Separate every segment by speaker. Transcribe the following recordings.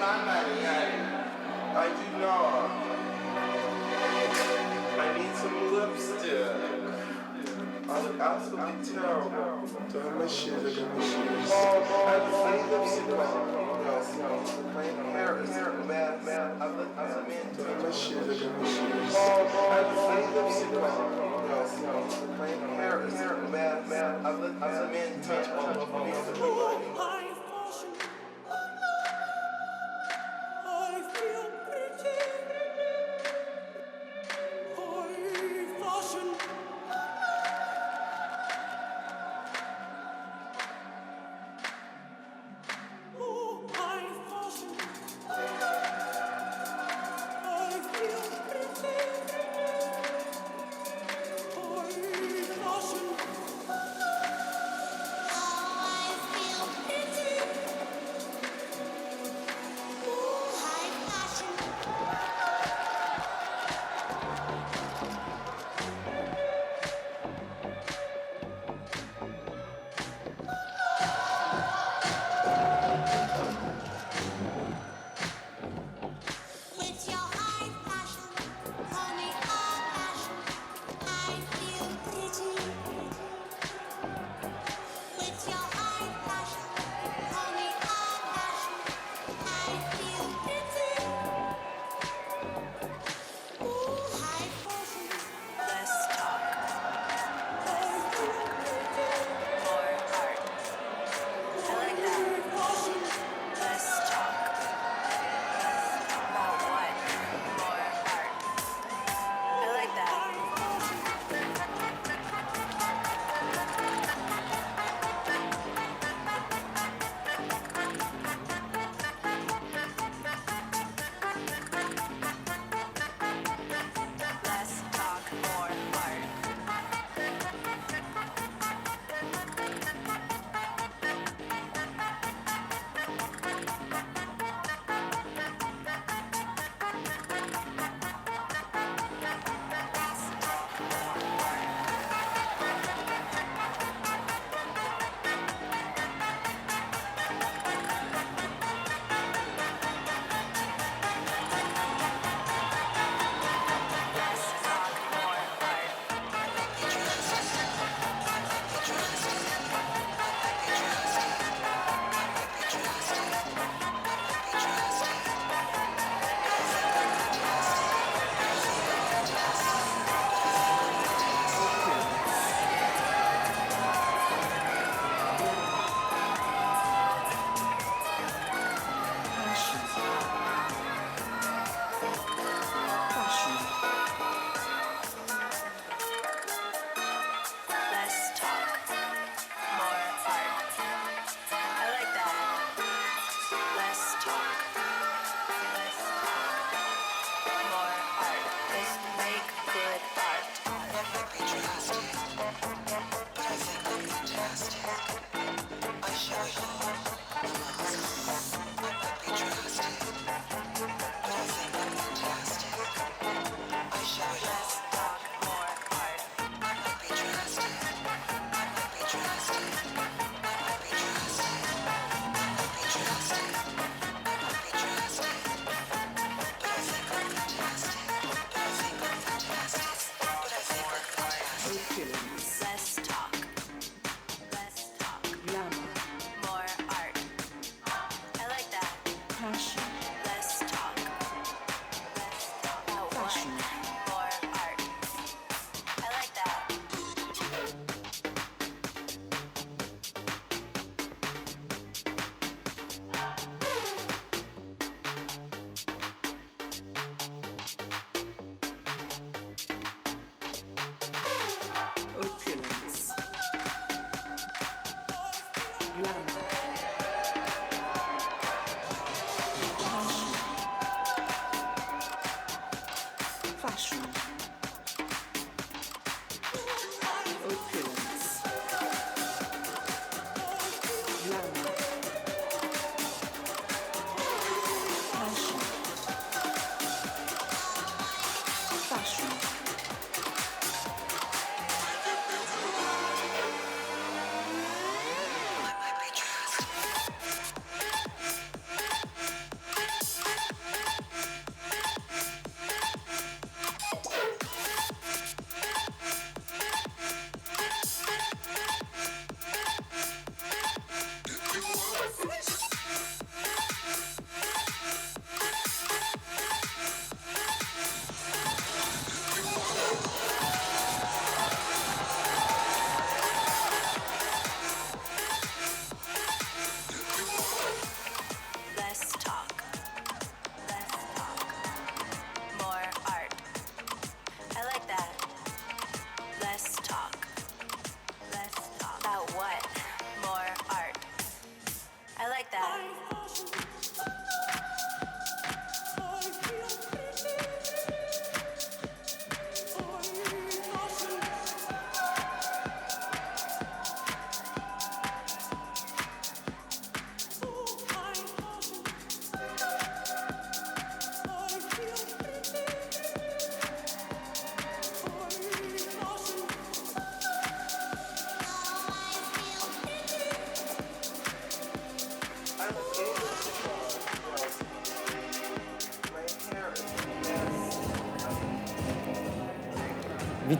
Speaker 1: my body got it. Like you. I need some lipstick. I look absolutely terrible.
Speaker 2: Don't my shit, look at my shit. Oh, oh, oh.
Speaker 1: I just need lipstick on. My hair is bad, man. I look as a man.
Speaker 2: Don't
Speaker 1: my
Speaker 2: shit, look at my shoes.
Speaker 1: I just need lipstick on. My hair is bad, man. I look as a man. Touch all of me.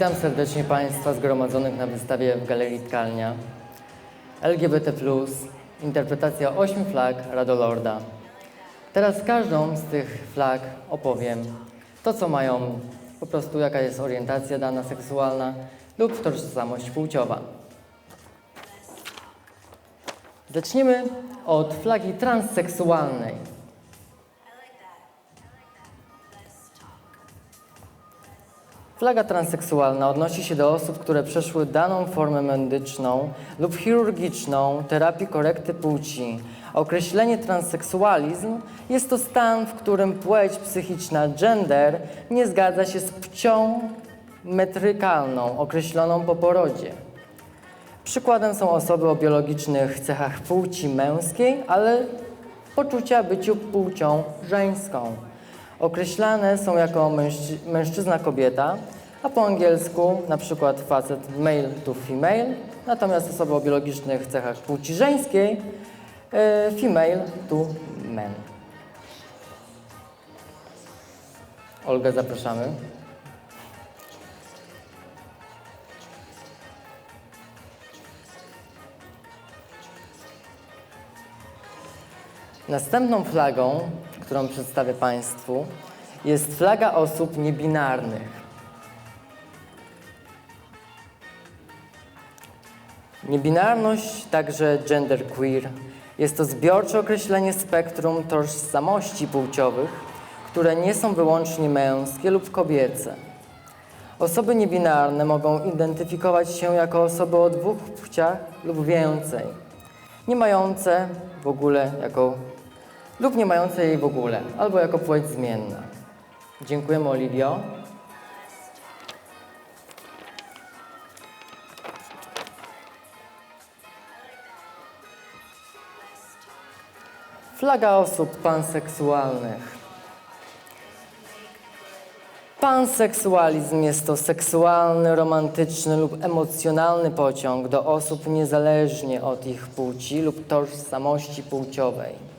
Speaker 3: Witam serdecznie Państwa zgromadzonych na wystawie w Galerii Tkalnia. LGBT+, interpretacja ośmiu flag Radolorda. Teraz każdą z tych flag opowiem to, co mają, po prostu jaka jest orientacja dana seksualna lub tożsamość płciowa. Zaczniemy od flagi transseksualnej. Flaga transseksualna odnosi się do osób, które przeszły daną formę medyczną lub chirurgiczną terapii korekty płci. Określenie transseksualizm jest to stan, w którym płeć psychiczna gender nie zgadza się z płcią metrykalną określoną po porodzie. Przykładem są osoby o biologicznych cechach płci męskiej, ale poczucia byciu płcią żeńską. Określane są jako mężczy- mężczyzna-kobieta, a po angielsku na przykład facet male to female, natomiast osoby o biologicznych cechach płci żeńskiej e, female to men. Olga, zapraszamy. Następną flagą, którą przedstawię Państwu, jest flaga osób niebinarnych. Niebinarność, także genderqueer, jest to zbiorcze określenie spektrum tożsamości płciowych, które nie są wyłącznie męskie lub kobiece. Osoby niebinarne mogą identyfikować się jako osoby o dwóch płciach lub więcej, nie mające w ogóle jako lub nie mające jej w ogóle, albo jako płeć zmienna. Dziękujemy, Oliwio. Flaga osób panseksualnych. Panseksualizm jest to seksualny, romantyczny lub emocjonalny pociąg do osób niezależnie od ich płci lub tożsamości płciowej.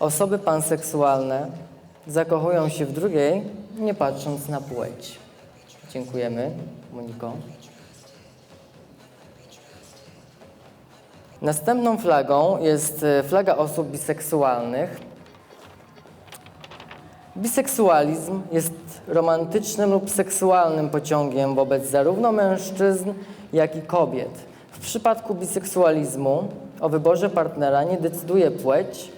Speaker 3: Osoby panseksualne zakochują się w drugiej, nie patrząc na płeć. Dziękujemy, Moniko. Następną flagą jest e, flaga osób biseksualnych. Biseksualizm jest romantycznym lub seksualnym pociągiem wobec zarówno mężczyzn, jak i kobiet. W przypadku biseksualizmu o wyborze partnera nie decyduje płeć,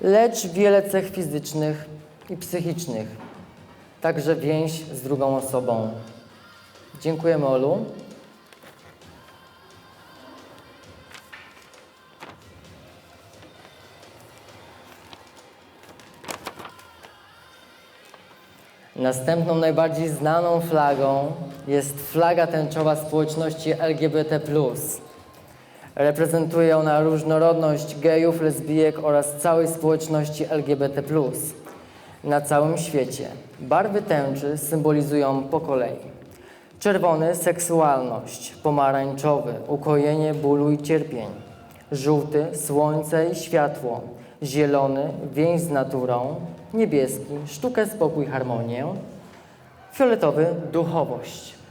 Speaker 3: lecz wiele cech fizycznych i psychicznych, także więź z drugą osobą. Dziękujemy, Olu. Następną najbardziej znaną flagą jest flaga tęczowa społeczności LGBT. Reprezentuje ona różnorodność gejów, lesbijek oraz całej społeczności LGBT na całym świecie. Barwy tęczy symbolizują po kolei. Czerwony seksualność, pomarańczowy ukojenie bólu i cierpień, żółty słońce i światło, zielony więź z naturą, niebieski sztukę, spokój, harmonię, fioletowy duchowość.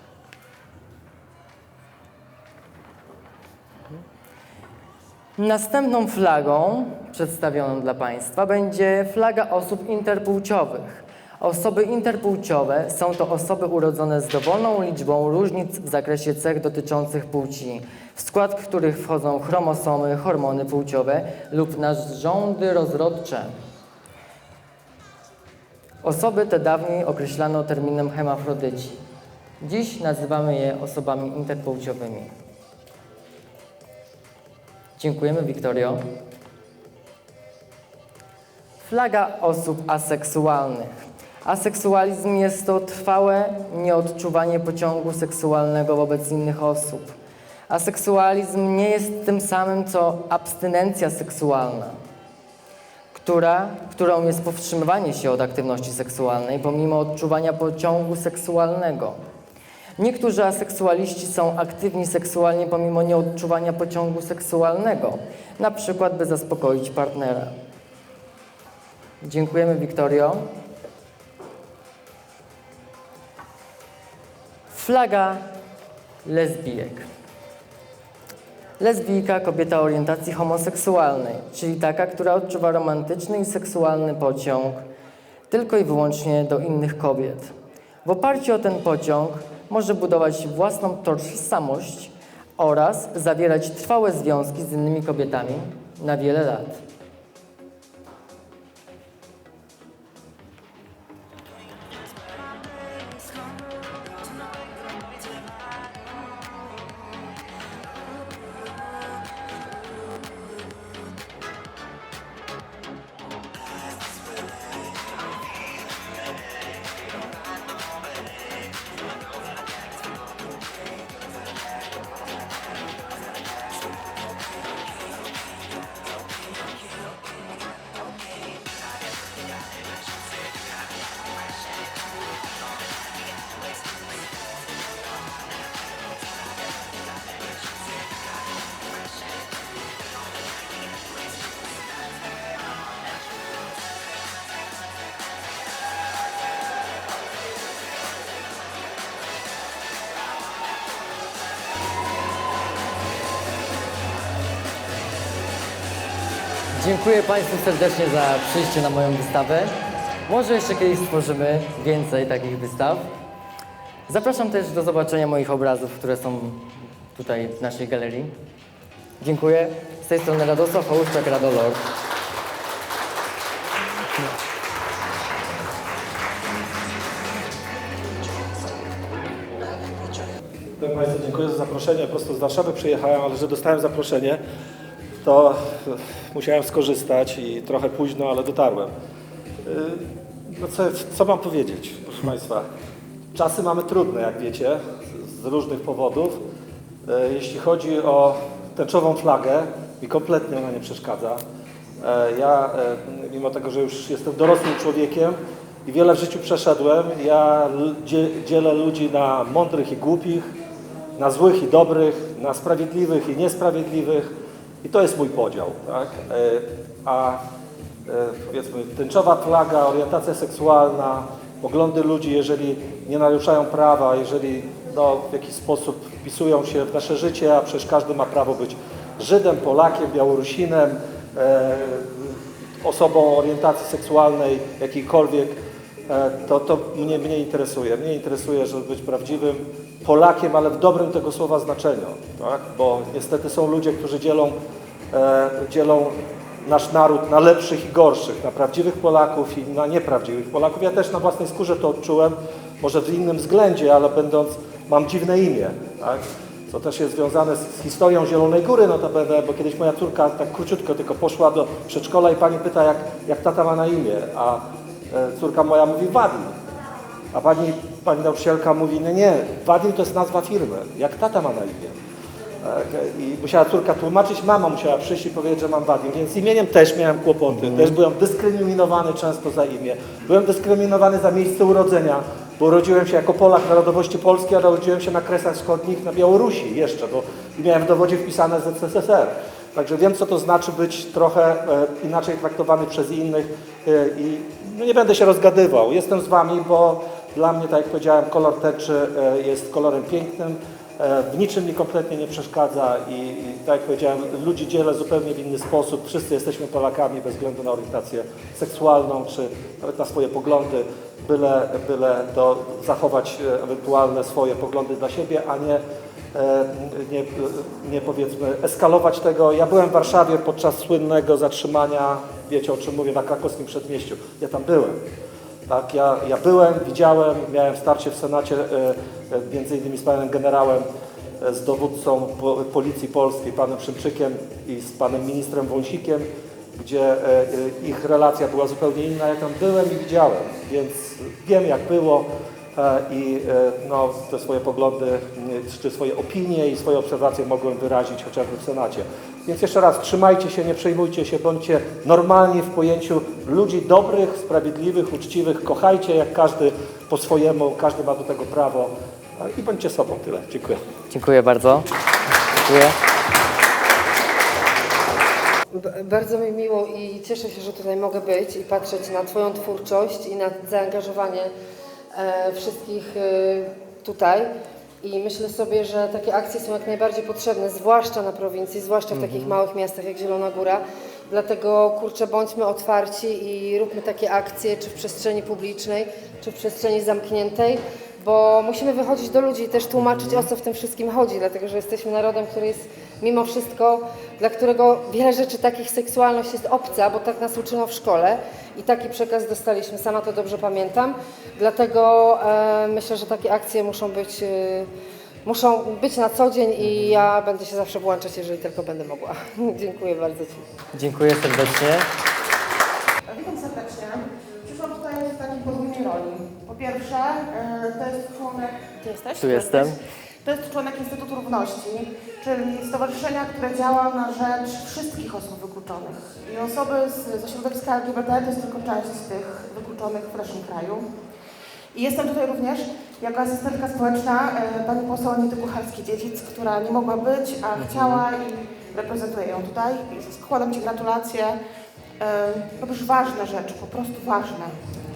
Speaker 3: Następną flagą przedstawioną dla Państwa będzie flaga osób interpłciowych. Osoby interpłciowe są to osoby urodzone z dowolną liczbą różnic w zakresie cech dotyczących płci, w skład których wchodzą chromosomy, hormony płciowe lub narządy rozrodcze. Osoby te dawniej określano terminem hemafrodyci. Dziś nazywamy je osobami interpłciowymi. Dziękujemy, Wiktorio. Flaga osób aseksualnych. Aseksualizm jest to trwałe nieodczuwanie pociągu seksualnego wobec innych osób. Aseksualizm nie jest tym samym co abstynencja seksualna, która, którą jest powstrzymywanie się od aktywności seksualnej pomimo odczuwania pociągu seksualnego. Niektórzy aseksualiści są aktywni seksualnie pomimo nieodczuwania pociągu seksualnego, na przykład by zaspokoić partnera. Dziękujemy, Wiktorio. Flaga lesbijek. Lesbijka kobieta orientacji homoseksualnej, czyli taka, która odczuwa romantyczny i seksualny pociąg tylko i wyłącznie do innych kobiet. W oparciu o ten pociąg może budować własną tożsamość oraz zawierać trwałe związki z innymi kobietami na wiele lat. Dziękuję Państwu serdecznie za przyjście na moją wystawę. Może jeszcze kiedyś stworzymy więcej takich wystaw. Zapraszam też do zobaczenia moich obrazów, które są tutaj w naszej galerii. Dziękuję. Z tej strony Radosław Hołuszczak, Radolord.
Speaker 4: Dziękuję Państwu, dziękuję za zaproszenie. Prosto z Warszawy przyjechałem, ale że dostałem zaproszenie, to musiałem skorzystać i trochę późno, ale dotarłem. Y, No co, co mam powiedzieć, proszę Państwa? Czasy mamy trudne, jak wiecie, z- różnych powodów. E, Jeśli chodzi o tęczową flagę, mi kompletnie ona nie przeszkadza. E, Ja, mimo tego, że już jestem dorosłym człowiekiem i wiele w życiu przeszedłem, ja dzielę ludzi na mądrych i głupich, na złych i dobrych, na sprawiedliwych i niesprawiedliwych i to jest mój podział. Tak? E, A e, powiedzmy tęczowa flaga, orientacja seksualna, poglądy ludzi, jeżeli nie naruszają prawa, jeżeli no, w jakiś sposób wpisują się w nasze życie, a przecież każdy ma prawo być Żydem, Polakiem, Białorusinem, e, osobą orientacji seksualnej jakiejkolwiek, e, to, to mnie, mnie interesuje. Mnie interesuje, żeby być prawdziwym Polakiem, ale w dobrym tego słowa znaczeniu, tak? bo niestety są ludzie, którzy dzielą, e, dzielą nasz naród na lepszych i gorszych, na prawdziwych Polaków i na nieprawdziwych Polaków. Ja też na własnej skórze to odczułem, może w innym względzie, ale będąc, mam dziwne imię, tak? co też jest związane z historią Zielonej Góry notabene, bo kiedyś moja córka tak króciutko tylko poszła do przedszkola i pani pyta, jak, jak tata ma na imię, a e, córka moja mówi Wadim. A pani, pani nauczycielka mówi, nie, nie, Wadim to jest nazwa firmy, jak tata ma na imię. Tak, I musiała córka tłumaczyć, mama musiała przyjść i powiedzieć, że mam Wadim, więc z imieniem też miałem kłopoty, też byłem dyskryminowany często za imię. Byłem dyskryminowany za miejsce urodzenia, bo urodziłem się jako Polak narodowości polskiej, ale urodziłem się na Kresach Wschodnich na Białorusi jeszcze, bo miałem w dowodzie wpisane ZSSR. Także wiem, co to znaczy być trochę e, inaczej traktowany przez innych e, i no, nie będę się rozgadywał. Jestem z Wami, bo dla mnie, tak jak powiedziałem, kolor tęczy e, jest kolorem pięknym. E, W niczym mi kompletnie nie przeszkadza i, i tak jak powiedziałem, ludzi dzielę zupełnie w inny sposób. Wszyscy jesteśmy Polakami bez względu na orientację seksualną czy nawet na swoje poglądy, byle, byle do, zachować e, ewentualne swoje poglądy dla siebie, a nie, nie, nie powiedzmy eskalować tego. Ja byłem w Warszawie podczas słynnego zatrzymania, wiecie o czym mówię, na krakowskim przedmieściu. Ja tam byłem. Tak, ja, ja byłem, widziałem, miałem starcie w Senacie e, e, między innymi z panem generałem, e, z dowódcą po, Policji Polskiej, panem Szymczykiem i z panem ministrem Wąsikiem, gdzie ich relacja była zupełnie inna. Ja tam byłem i widziałem, więc wiem jak było i no, te swoje poglądy, czy swoje opinie i swoje obserwacje mogłem wyrazić chociażby w Senacie. Więc jeszcze raz, trzymajcie się, nie przejmujcie się, bądźcie normalni w pojęciu ludzi dobrych, sprawiedliwych, uczciwych. Kochajcie jak każdy po swojemu, każdy ma do tego prawo a- i bądźcie sobą. Tyle. Dziękuję.
Speaker 3: Dziękuję bardzo. Dziękuję.
Speaker 5: Bardzo mi miło i cieszę się, że tutaj mogę być i patrzeć na Twoją twórczość i na zaangażowanie e, wszystkich e, tutaj. I myślę sobie, że takie akcje są jak najbardziej potrzebne, zwłaszcza na prowincji, zwłaszcza w takich małych miastach jak Zielona Góra. Dlatego kurczę, bądźmy otwarci i róbmy takie akcje, czy w przestrzeni publicznej, czy w przestrzeni zamkniętej, bo musimy wychodzić do ludzi i też tłumaczyć, o co w tym wszystkim chodzi, dlatego że jesteśmy narodem, który jest mimo wszystko, dla którego wiele rzeczy takich seksualność jest obca, bo tak nas uczono w szkole i taki przekaz dostaliśmy, sama to dobrze pamiętam. Dlatego e, myślę, że takie akcje muszą być, e, muszą być na co dzień i ja będę się zawsze włączać, jeżeli tylko będę mogła. Dziękuję bardzo Ci.
Speaker 3: Dziękuję serdecznie.
Speaker 6: Witam serdecznie. Przyszłam tutaj w takiej podwójnej roli. Po pierwsze, e, to jest członek... Ty jesteś?
Speaker 3: Tu jestem.
Speaker 6: To jest członek Instytutu Równości, czyli stowarzyszenia, które działa na rzecz wszystkich osób wykluczonych. I osoby z, ze środowiska LGBT to jest tylko część z tych wykluczonych w naszym kraju. I jestem tutaj również jako asystentka społeczna e, pani poseł Anity Kucharskiej-Dziedzic, która nie mogła być, a chciała i reprezentuję ją tutaj. Składam Ci gratulacje. E, Robisz ważne rzeczy, po prostu ważne.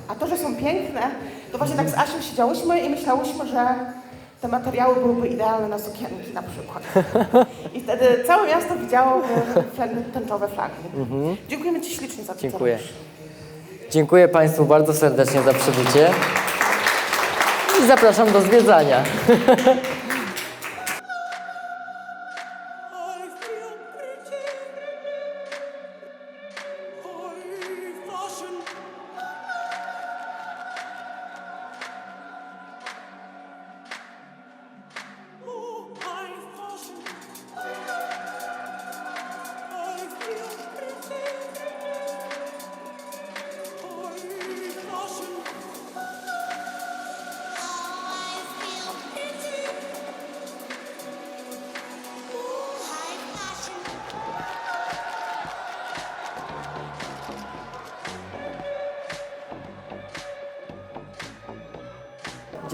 Speaker 6: A to, że są piękne, to właśnie tak z Asią siedziałyśmy i myślałyśmy, że te materiały byłyby idealne na sukienki na przykład. I wtedy całe miasto widziało tęczowe flagi. Dziękujemy Ci ślicznie za to,
Speaker 3: Dziękuję. Dziękuję Państwu bardzo serdecznie za przybycie i zapraszam do zwiedzania.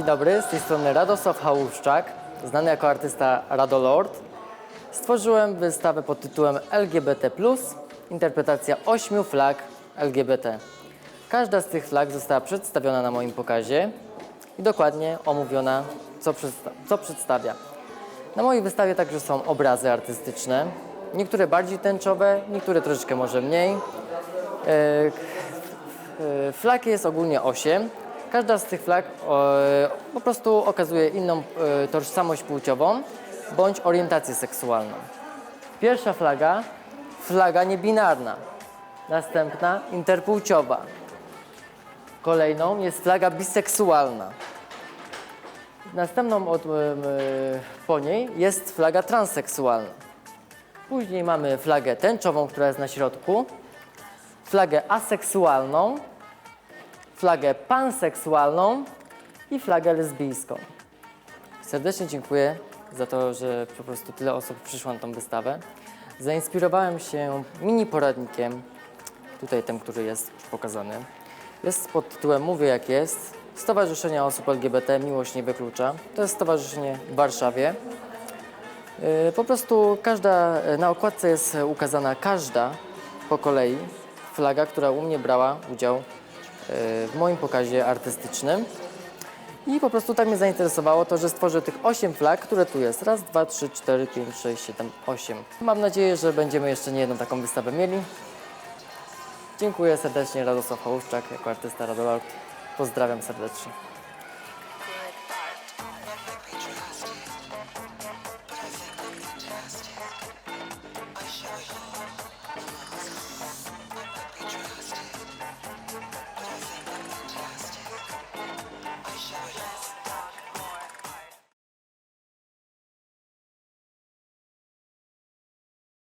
Speaker 3: Dzień dobry, z tej strony Radosław Hałuszczak, znany jako artysta Radolord. Stworzyłem wystawę pod tytułem LGBT+, interpretacja ośmiu flag LGBT. Każda z tych flag została przedstawiona na moim pokazie i dokładnie omówiona, co, przedsta- co przedstawia. Na mojej wystawie także są obrazy artystyczne, niektóre bardziej tęczowe, niektóre troszeczkę może mniej. E, E, Flag jest ogólnie 8. Każda z tych flag e, po prostu okazuje inną e, tożsamość płciową bądź orientację seksualną. Pierwsza flaga, flaga niebinarna. Następna interpłciowa. Kolejną jest flaga biseksualna. Następną od, e, po niej jest flaga transseksualna. Później mamy flagę tęczową, która jest na środku, flagę aseksualną, flagę panseksualną i flagę lesbijską. Serdecznie dziękuję za to, że po prostu tyle osób przyszło na tą wystawę. Zainspirowałem się mini poradnikiem, tutaj tym, który jest pokazany. Jest pod tytułem Mówię jak jest. Stowarzyszenia Osób LGBT Miłość nie wyklucza. To jest stowarzyszenie w Warszawie. Yy, Po prostu każda, na okładce jest ukazana każda po kolei flaga, która u mnie brała udział w moim pokazie artystycznym. I po prostu tak mnie zainteresowało to, że stworzę tych 8 flag, które tu jest. Raz, dwa, trzy, cztery, pięć, sześć, siedem, osiem. Mam nadzieję, że będziemy jeszcze nie jedną taką wystawę mieli. Dziękuję serdecznie, Radosław Hołuszczak, jako artysta Radolord. Pozdrawiam serdecznie.